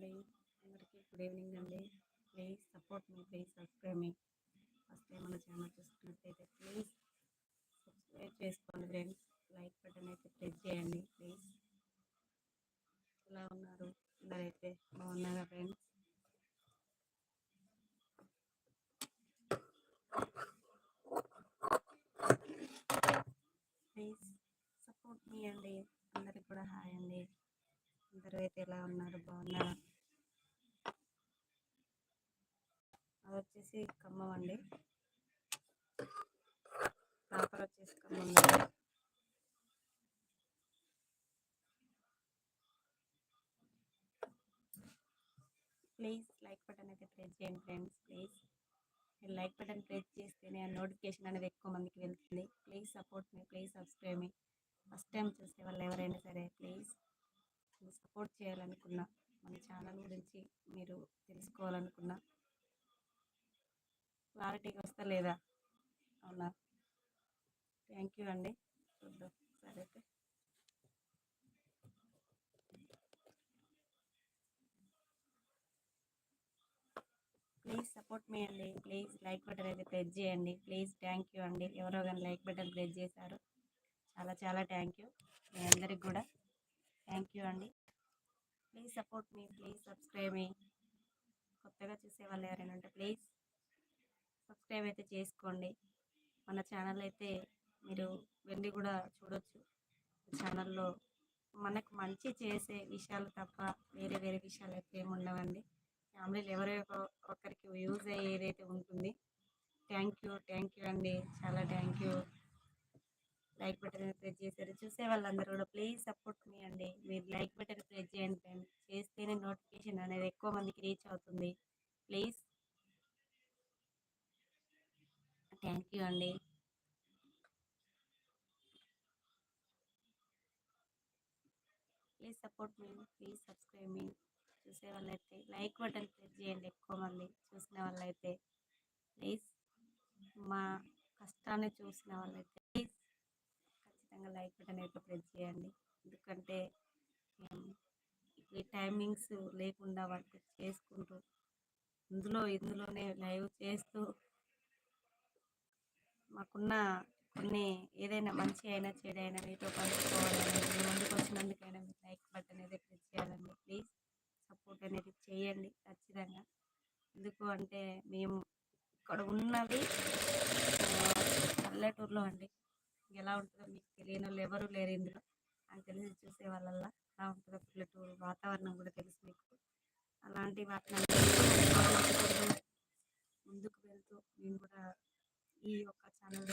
Good evening అండి. Please support me please subscribe me. First time మన channel చూస్తున్నట్టయితే please subscribe చేసుకోండి friends. Like button అయితే press చేయండి ప్లీజ్. ఎలా ఉన్నారు? అందరైతే బాగున్నారా ఫ్రెండ్స్? ప్లీజ్ సపోర్ట్ మీ అండి. అందరికి కూడా హాయ్ అండి. అందరూ అయితే ఎలా ఉన్నారు? బాగున్నారా? అది వచ్చేసి ఖమ్మం అండి. ప్రాపర్ వచ్చేసి ఖమ్మం ప్లీజ్ లైక్ బటన్ అయితే ప్రెస్ చేయండి ఫ్రెండ్స్ ప్లీజ్. మీరు లైక్ బటన్ ప్రెస్ చేస్తేనే ఆ నోటిఫికేషన్ అనేది ఎక్కువ మందికి వెళ్తుంది. Please support me please subscribe me. First time చూసే వాళ్ళు ఎవరైనా సరే ప్లీజ్ సపోర్ట్ చేయాలనుకున్నా మన ఛానల్ గురించి మీరు తెలుసుకోవాలనుకున్నా క్లారిటీగా వస్తా లేదా? అవునా? థ్యాంక్ యూ అండి. చూద్దాం. సరే అయితే. ప్లీజ్ సపోర్ట్ మీ అండి. ప్లీజ్ లైక్ బటన్ అయితే ప్రెస్ చేయండి. ప్లీజ్ థ్యాంక్ యూ అండి. ఎవరో కానీ లైక్ బటన్ ప్రెస్ చేశారు. చాలా చాలా థ్యాంక్ యూ మీ అందరికి కూడా. థ్యాంక్ యూ అండి. Please support me please subscribe me కొత్తగా చూసే వాళ్ళు ఎవరైనా ఉంటే ప్లీజ్ సబ్స్క్రైబ్ అయితే చేసుకోండి. మన ఛానల్ అయితే మీరు వెళ్ళి కూడా చూడొచ్చు. ఛానల్లో మనకు మంచి చేసే విషయాలు తప్ప వేరే వేరే విషయాలు అయితే ఏమి ఉండవండి. ఫ్యామిలీలో ఎవరో ఒకరికి యూజ్ అయ్యేదైతే ఉంటుంది. థ్యాంక్ యూ థ్యాంక్ యూ అండి. చాలా thank you like button press చేశారు. చూసే వాళ్ళందరూ కూడా ప్లీజ్ సపోర్ట్ మీ అండి. మీరు లైక్ బటన్ ప్రెస్ చేయండి. చేస్తేనే నోటిఫికేషన్ అనేది ఎక్కువ మందికి రీచ్ అవుతుంది. ప్లీజ్ థ్యాంక్ యూ అండి. Please support me please subscribe me. చూసే వాళ్ళైతే లైక్ బటన్ ప్రెస్ చేయండి ఎక్కువ మంది చూసిన వాళ్ళైతే. ప్లీజ్ మా కష్టాన్ని చూసిన వాళ్ళైతే ప్లీజ్ ఖచ్చితంగా లైక్ బటన్ అయితే ప్రెస్ చేయండి. ఎందుకంటే ఈ టైమింగ్స్ లేకుండా వర్క్ చేసుకుంటూ ఇందులో ఇందులోనే లైవ్ చేస్తూ మాకున్న కొన్ని ఏదైనా మంచి అయినా చెడైనా మీతో పంచుకోవాలని ముందుకు వచ్చినందుకైనా మీరు లైక్ బటన్ అనేది ప్రెస్ చేయాలండి. ప్లీజ్ సపోర్ట్ అనేది చేయండి ఖచ్చితంగా. ఎందుకు అంటే మేము ఇక్కడ ఉన్నది పల్లెటూరులో అండి. ఎలా ఉంటుందో మీకు తెలియని వాళ్ళు ఎవరు లేరు ఇందులో. నాకు తెలిసి చూసే వాళ్ళల్లా ఎలా ఉంటుందో పల్లెటూరు వాతావరణం కూడా తెలుసు మీకు. అలాంటి వాటిని ముందుకు వెళ్తూ మేము కూడా ఈ యొక్క ఛానల్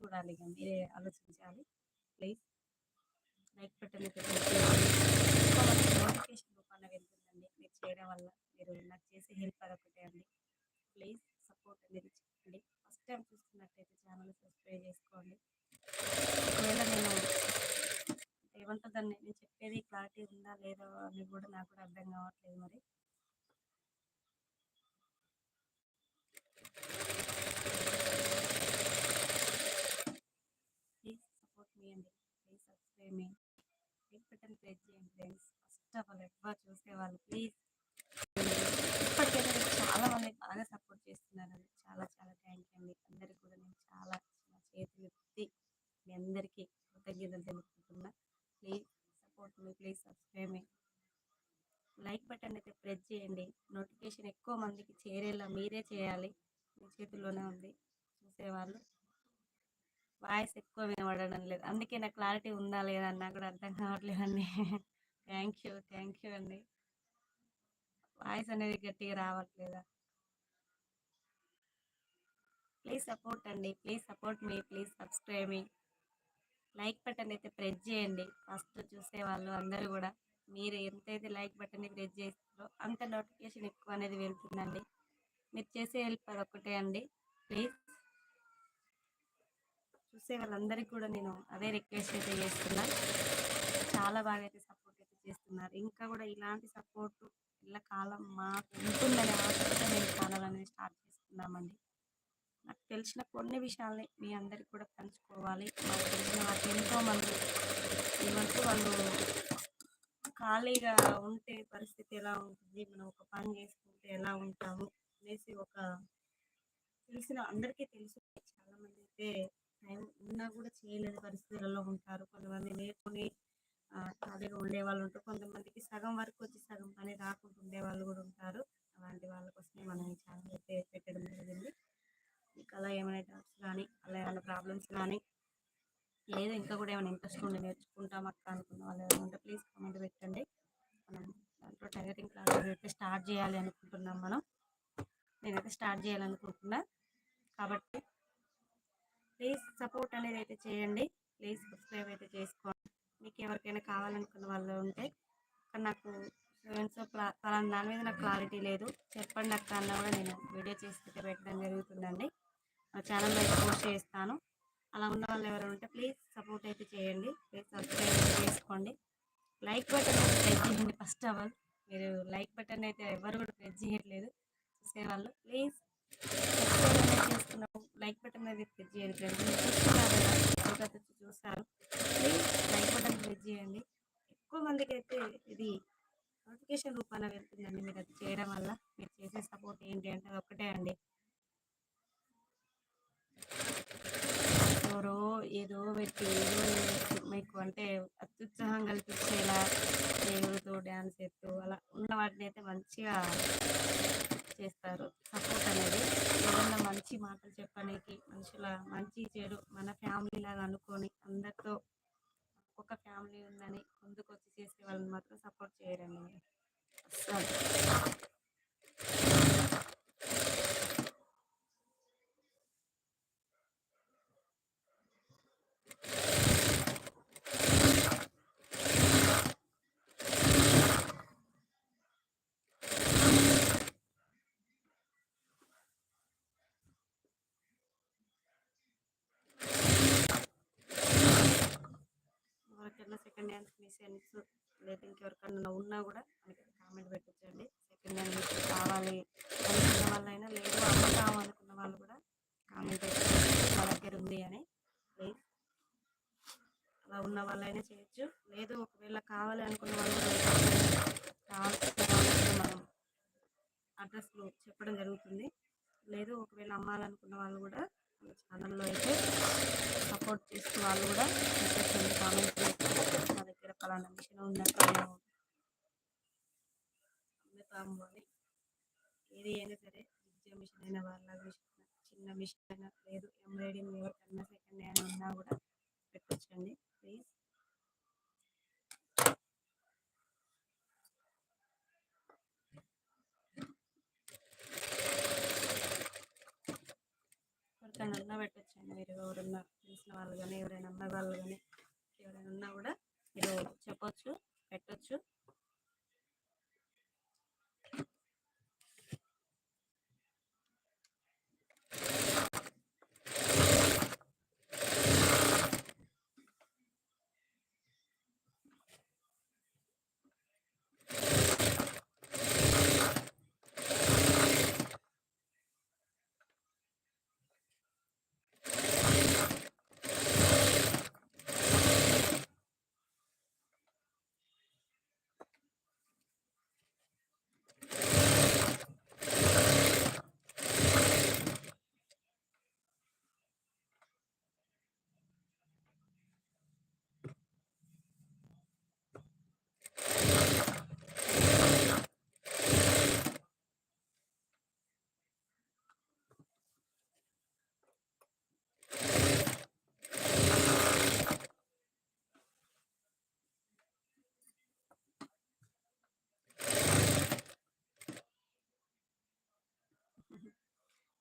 చూడాలి ఇక. మీరే ఆలోచించాలి. ప్లీజ్. లైక్ పెట్టండి. అయితే నోటిఫికేషన్ రూపాన వెళ్తుందండి. మీరు చేయడం వల్ల మీరు నాకు చేసే హెల్ప్ అదొకటే అండి. ప్లీజ్ సపోర్ట్ అనేది చెప్పండి ఫస్ట్ టైం చూస్తున్నట్టయితే ఛానల్ సబ్స్క్రైబ్ చేసుకోండి. ఒకవేళ నేను ఏమంటుందండి? నేను చెప్పేది క్లారిటీ ఉందా? లేదా అని కూడా నాకు కూడా అర్థం కావట్లేదు మరి. ప్లీజ్ సపోర్ట్ మీ అండి please subscribe me like button press చేయండి ఫ్రెండ్స్ ఫస్ట్ ఆఫ్ ఆల్ ఎవరు చూసేవాళ్ళు ప్లీజ్ ఇప్పటికైతే చాలా మంది బాగా సపోర్ట్ చేస్తున్నారండి చాలా చాలా థ్యాంక్ యూ అండి. అందరికి కూడా నేను చాలా నా చేతులు ఎత్తి మీ అందరికీ కృతజ్ఞతలు తెలుపుకుంటున్నా. Please support me please subscribe me like button అయితే ప్రెస్ చేయండి. నోటిఫికేషన్ ఎక్కువ మందికి చేరేలా మీరే చేయాలి. మీ చేతుల్లోనే ఉంది. చూసేవాళ్ళు. వాయిస్ ఎక్కువ వినబడడం లేదు. అందుకే నాకు క్లారిటీ ఉందా లేదా అని నాకు కూడా అర్థం కావట్లేదండి. థ్యాంక్ యూ థ్యాంక్ యూ అండి. వాయిస్ అనేది గట్టిగా రావట్లేదా? ప్లీజ్ సపోర్ట్ అండి. Please support me. Please subscribe me. Like button అయితే ప్రెస్ చేయండి. ఫస్ట్ చూసే వాళ్ళు అందరూ కూడా. మీరు ఎంతైతే లైక్ బటన్ ప్రెస్ చేస్తారో అంత నోటిఫికేషన్ ఎక్కువ అనేది వెళ్తుందండి. మీరు చేసే హెల్ప్ అదొక్కటే అండి. ప్లీజ్. చూసే వాళ్ళందరికీ కూడా నేను అదే రిక్వెస్ట్ అయితే చేస్తున్నా. చాలా బాగా అయితే సపోర్ట్ అయితే చేస్తున్నారు. ఇంకా కూడా ఇలాంటి సపోర్ట్ ఇళ్ళ కాలం మాకు ఉంటుందనే ఆశతో నేను ఛానల్ అనేది స్టార్ట్ చేసుకున్నామండి నాకు తెలిసిన కొన్ని విషయాల్ని మీ అందరికి కూడా పంచుకోవాలి. నాకు తెలిసిన వాటి ఎంతో మంది ఏమంటే వాళ్ళు ఖాళీగా ఉంటే పరిస్థితి ఎలా ఉంటుంది? మనం ఒక పని చేసుకుంటే ఎలా ఉంటాము? అనేసి ఒక తెలిసిన అందరికీ తెలుసు. చాలా మంది అయితే టైం ఉన్నా కూడా చేయలేని పరిస్థితులలో ఉంటారు. కొంతమంది నేర్చుకుని ఖాళీగా ఉండే వాళ్ళు ఉంటారు. కొంతమందికి సగం వరకు వచ్చి సగం పని రాకుండా ఉండే వాళ్ళు కూడా ఉంటారు. అలాంటి వాళ్ళ కోసమే మనం ఈ ఛానల్ అయితే పెట్టడం జరిగింది. మీకు అలా ఏమైనా డౌట్స్ కానీ అలా ఏమైనా ప్రాబ్లమ్స్ కానీ లేదు ఇంకా కూడా ఏమైనా ఇంట్రెస్ట్ ఉండి నేర్చుకుంటాం అక్క అనుకున్న వాళ్ళు ఏమైనా ఉంటే ప్లీజ్ కామెంట్ పెట్టండి. మనం దాంట్లో టైలరింగ్ క్లాస్ అయితే స్టార్ట్ చేయాలి అనుకుంటున్నాం మనం. నేనైతే స్టార్ట్ చేయాలనుకుంటున్నా. కాబట్టి ప్లీజ్ సపోర్ట్ అనేది అయితే చేయండి. ప్లీజ్ సబ్స్క్రైబ్ అయితే చేసుకోండి. మీకు ఎవరికైనా కావాలనుకున్న వాళ్ళు ఉంటే నాకు సో పలానా దాని మీద నాకు క్లారిటీ లేదు. చెప్పండి అక్క అన్న కూడా నేను వీడియో చేసి పెట్టడం జరుగుతుందండి. నా ఛానల్ అయితే పోస్ట్ చేస్తాను. అలా ఉన్న వాళ్ళు ఎవరు ఉంటే ప్లీజ్ సపోర్ట్ అయితే చేయండి. ప్లీజ్ సబ్స్క్రైబ్ చేసుకోండి. లైక్ బటన్ ప్రెస్ చేయండి. ఫస్ట్ ఆఫ్ ఆల్ మీరు లైక్ బటన్ అయితే ఎవరు కూడా ప్రెస్ చేయట్లేదు. చూసేవాళ్ళు ప్లీజ్. చేసుకున్నాము లైక్ బటన్ అనేది ప్రెస్ చేయండి ఫ్రెండ్స్. చూస్తారు ప్లీజ్ లైక్ బటన్ ప్రెస్ చేయండి. ఎక్కువ మందికి అయితే ఇది నోటిఫికేషన్ రూపాన వెళ్తుందండి. మీరు అది చేయడం వల్ల మీరు చేసే సపోర్ట్ ఏంటి అంటే అది ఒకటే అండి. ఎవరో ఏదో పెట్టి ఏదో మీకు అంటే అత్యుత్సాహం కల్పించేలా దేవుడితో డ్యాన్స్ ఎత్తు అలా ఉన్న వాటిని అయితే మంచిగా చేస్తారు. సపోర్ట్ అనేది ఏదన్నా మంచి మాటలు చెప్పడానికి మనుషుల మంచి చెడు మన ఫ్యామిలీ లాగా అనుకొని అందరితో ఒక ఫ్యామిలీ ఉందని ముందుకు వచ్చి చేసే వాళ్ళని మాత్రం సపోర్ట్ చేయరండి అస్సలు ఎవరికైనా సెకండ్ హ్యాండ్ మిషన్స్ లేదా ఇంకెవరికైనా ఉన్నా కూడా మనకి కామెంట్ పెట్టచ్చండి సెకండ్ కావాలి అనుకున్న వాళ్ళైనా లేదు అమ్ముతాము అనుకున్న వాళ్ళు కూడా కామెంట్ పెట్టండి. మా దగ్గర ఉంది అని. ప్లీజ్ అలా ఉన్న వాళ్ళైనా చేయొచ్చు. లేదు ఒకవేళ కావాలి అనుకున్న వాళ్ళు కూడా కావాల్సిన మనం అడ్రస్లో చెప్పడం జరుగుతుంది. లేదు ఒకవేళ అమ్మాలనుకున్న వాళ్ళు కూడా మన ఛానల్లో అయితే సపోర్ట్ చేసుకున్న వాళ్ళు కూడా కామెంట్ మా దగ్గర పలానా మిషన్ ఉందంటే చేస్తాము అని ఏది అయినా సరే విద్య మిషన్ అయినా వాళ్ళ మిషన్ చిన్న మిషన్ అయినా లేదు ఎంబ్రాయిడింగ్ ఎవరికన్నా సెకండ్ హ్యాండ్ ఉన్నా కూడా పెట్టొచ్చండి ప్లీజ్ ఎవరికైనా పెట్టచ్చండి మీరు ఎవరన్నా తెలిసిన వాళ్ళు కానీ ఎవరైనా అమ్మాయి వాళ్ళు కానీ ఎవరైనా ఉన్నా కూడా మీరు చెప్పొచ్చు పెట్టొచ్చు.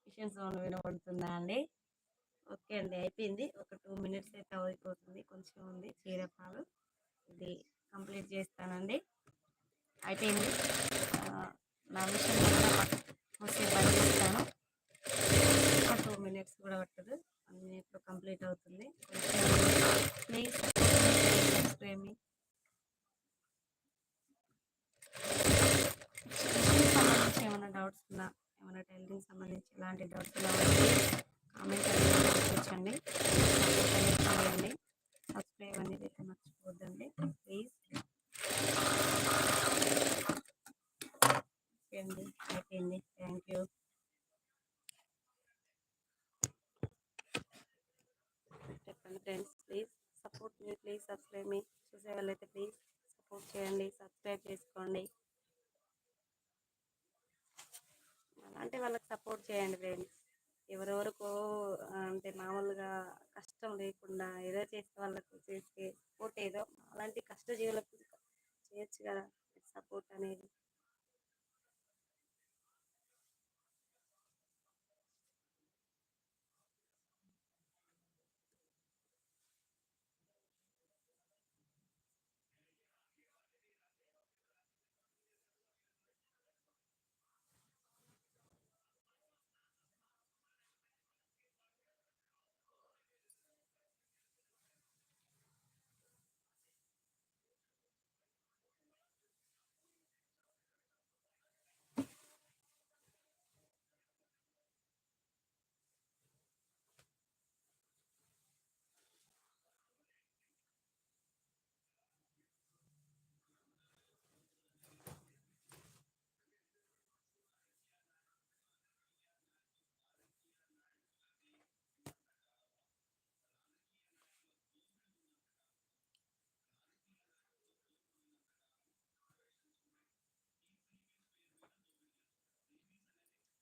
మిషన్ సౌండ్ వినబడుతుందా అండి? ఓకే అండి అయిపోయింది. ఒక టూ మినిట్స్ అయితే అయిపోతుంది కొంచెం ఉంది చీరపాలు ఇది కంప్లీట్ చేస్తానండి. అయిపోయింది. నా మిషన్ వస్తే బంద్ చేస్తాను. ఒక టూ మినిట్స్ కూడా పట్టదు. వన్ మినిట్లో కంప్లీట్ అవుతుంది. ప్లీజ్ సబ్స్క్రైబ్ సంబంధించి ఏమైనా డౌట్స్ ఉన్నా ఏమైనా టైలరింగ్ సంబంధించి ఎలాంటి డౌట్స్ కామెంట్ పంపించండి చేయండి. సబ్స్క్రైబ్ అనేది మర్చిపోద్దండి. ప్లీజ్ అయిపోయింది అయిపోయింది. థ్యాంక్ యూ చెప్పండి friends please support me please subscribe me చూసే వాళ్ళైతే ప్లీజ్ సపోర్ట్ చేయండి. సబ్స్క్రైబ్ చేసుకోండి. అంటే వాళ్ళకి సపోర్ట్ చేయండి ఫ్రెండ్స్ ఎవరెవరికో అంటే మామూలుగా కష్టం లేకుండా ఏదో చేస్తే వాళ్ళకు చేస్తే సపోర్ట్ ఏదో అలాంటి కష్టజీవులకు చేయొచ్చు కదా. సపోర్ట్ అనేది.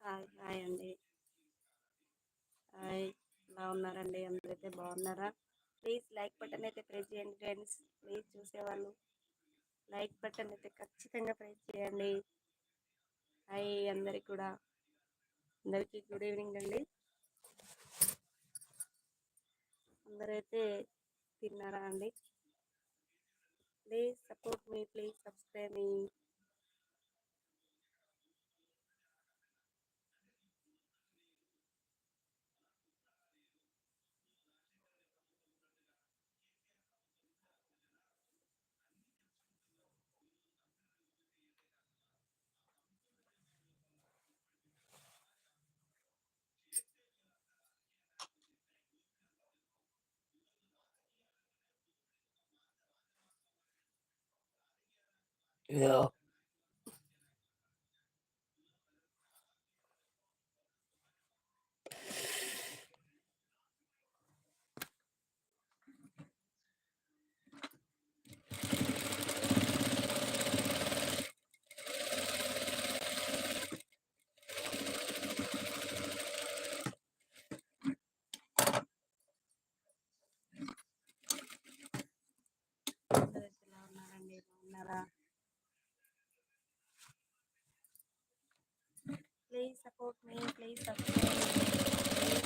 హాయ్ హాయ్ అండి. హాయ్ ఎలా ఉన్నారండి అందరైతే బాగున్నారా? ప్లీజ్ లైక్ బటన్ అయితే ప్రెస్ చేయండి ఫ్రెండ్స్. ప్లీజ్ చూసేవాళ్ళు. లైక్ బటన్ అయితే ఖచ్చితంగా ప్రెస్ చేయండి. హాయ్ అందరికి కూడా. అందరికీ గుడ్ ఈవినింగ్ అండి. అందరైతే తిన్నారా అండి? Please support me please subscribe me. Yeah. అందరైతే ఎలా ఉన్నారండి బాగున్నారా please support me please subscribe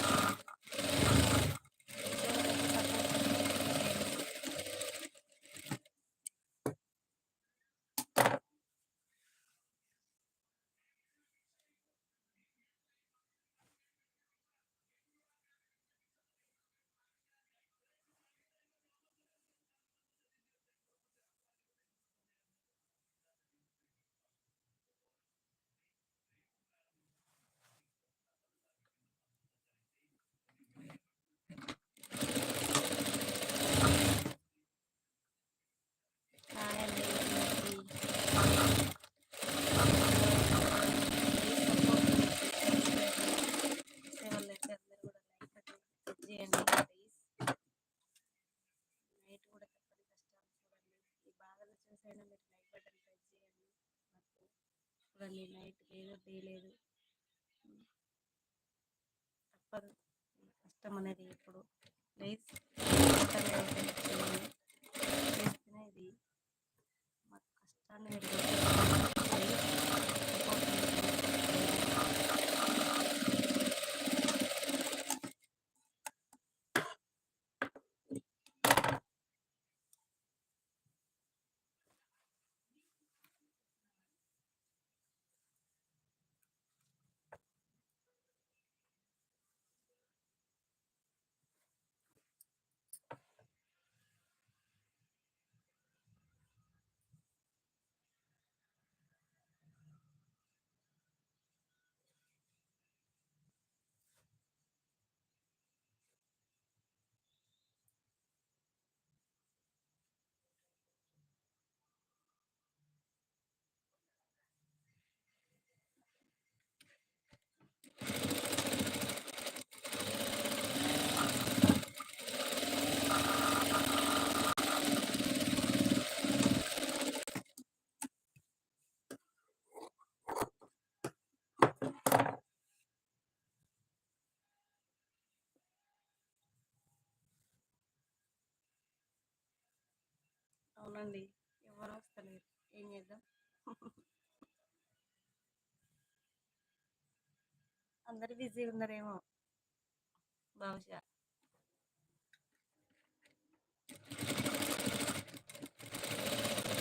hi అండి అందరికీ చూసేవాళ్ళైతే అందరూ కూడా లైక్ బటన్ క్లిక్ చేయండి ప్లీజ్ నైట్ కూడా తప్పని కష్టాలు చూడండి ఈ బాధలు చూసైనా మీరు లైక్ బటన్ ప్రెస్ చేయండి నాకు చూడండి నైట్ లేదు డే లేదు. తప్పదు. కష్టం అనేది ఎప్పుడు ప్లీజ్ అవునండి ఎవరు వస్తలేరు. ఏం చేద్దాం? అందరు బిజీ ఉన్నారేమో. బహుశా.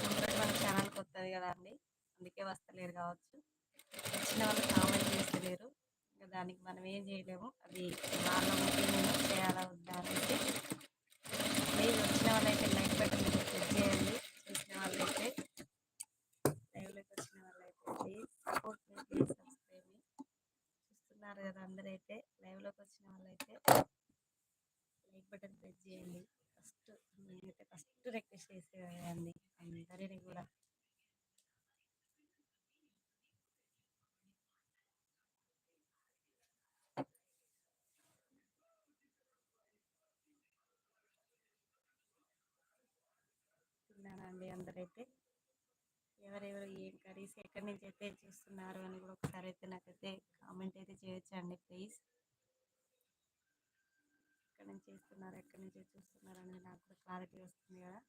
అందరు మన ఛానల్ కొత్తది కదా అండి. అందుకే వస్తలేరు కావచ్చు. వచ్చిన వాళ్ళు కామెంట్ చేస్తలేరు. ఇంకా దానికి మనం ఏం చేయలేము. అది వాళ్ళ ఒపీనియన్ చేయాలా వద్దా ప్లీజ్ వచ్చిన వాళ్ళైతే లైక్ బటన్ ప్రెస్ చేయండి చూసిన వాళ్ళైతే లైవ్లోకి వచ్చిన వాళ్ళైతే please support me please subscribe చూస్తున్నారు కదా అందరైతే లైవ్లోకి వచ్చిన వాళ్ళైతే లైక్ బటన్ ప్రెస్ చేయండి. ఫస్ట్ నేనైతే ఫస్ట్ రిక్వెస్ట్ చేసేదండి అందరినీ కూడా. తిన్నానండి అందరైతే. ఎవరెవరు ఏం కర్రీస్ ఎక్కడి నుంచి అయితే చూస్తున్నారు అని కూడా ఒకసారి అయితే నాకైతే కామెంట్ అయితే చేయొచ్చండి ప్లీజ్. ఎక్కడి నుంచి చేస్తున్నారు ఎక్కడి నుంచి చూస్తున్నారు అనేది నాకు కూడా క్లారిటీ వస్తుంది కదా.